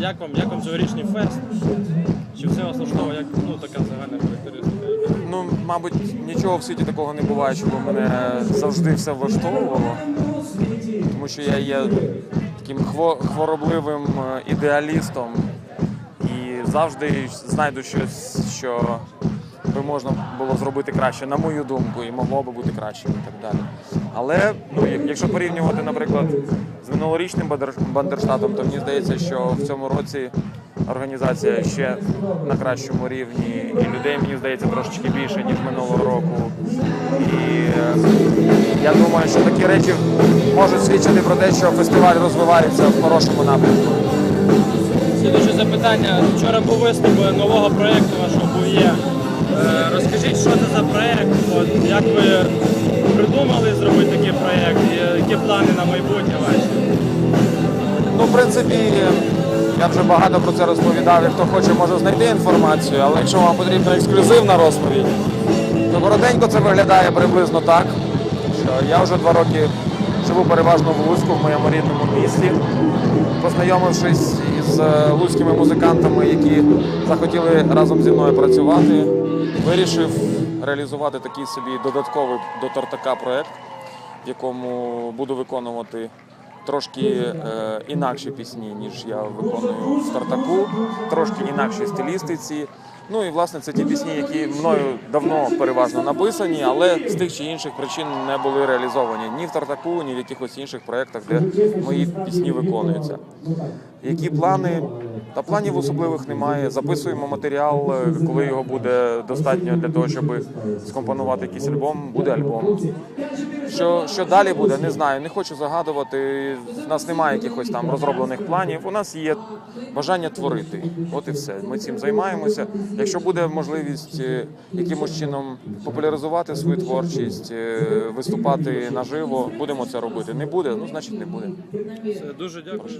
як вам, як вам цьогорічний фест? Чи все вас влаштовує, як ну, така загальна характеристика? Ну, мабуть, нічого в світі такого не буває, щоб мене завжди все влаштовувало. Тому що я є таким хво- хворобливим е, ідеалістом і завжди знайду щось, що би можна було зробити краще, на мою думку, і могло би бути краще і так далі. Але ну, якщо порівнювати, наприклад, з минулорічним Бандер- Бандерштатом, то мені здається, що в цьому році організація ще на кращому рівні, і людей, мені здається, трошечки більше, ніж минулого року. І е, я думаю, що такі речі можуть свідчити про те, що фестиваль розвивається в хорошому напрямку. Слідуюче запитання. Вчора був виступ нового проєкту вашого Бує. Е, Розкажіть, що це за проєкт? Як ви придумали зробити такий проєкт? Які плани на майбутнє ваші? Ну, в принципі, я вже багато про це розповідав, і хто хоче, може знайти інформацію, але якщо вам потрібна ексклюзивна розповідь, то коротенько це виглядає приблизно так, що я вже два роки живу переважно в Луцьку, в моєму рідному місті. Познайомившись із е, луцькими музикантами, які захотіли разом зі мною працювати, вирішив реалізувати такий собі додатковий до Тартака проект, в якому буду виконувати трошки е, інакші пісні, ніж я виконую в стартаку, трошки інакшій стилістиці. Ну і власне це ті пісні, які мною давно переважно написані, але з тих чи інших причин не були реалізовані ні в Тартаку, ні в якихось інших проєктах, де мої пісні виконуються. Які плани? Та планів особливих немає. Записуємо матеріал, е, коли його буде достатньо для того, щоб скомпонувати якийсь альбом, буде альбом. Що, що далі буде, не знаю. Не хочу загадувати. В нас немає якихось там розроблених планів. У нас є бажання творити. От і все. Ми цим займаємося. Якщо буде можливість е, якимось чином популяризувати свою творчість, е, виступати наживо, будемо це робити. Не буде, ну значить не буде. Все, Дуже дякую.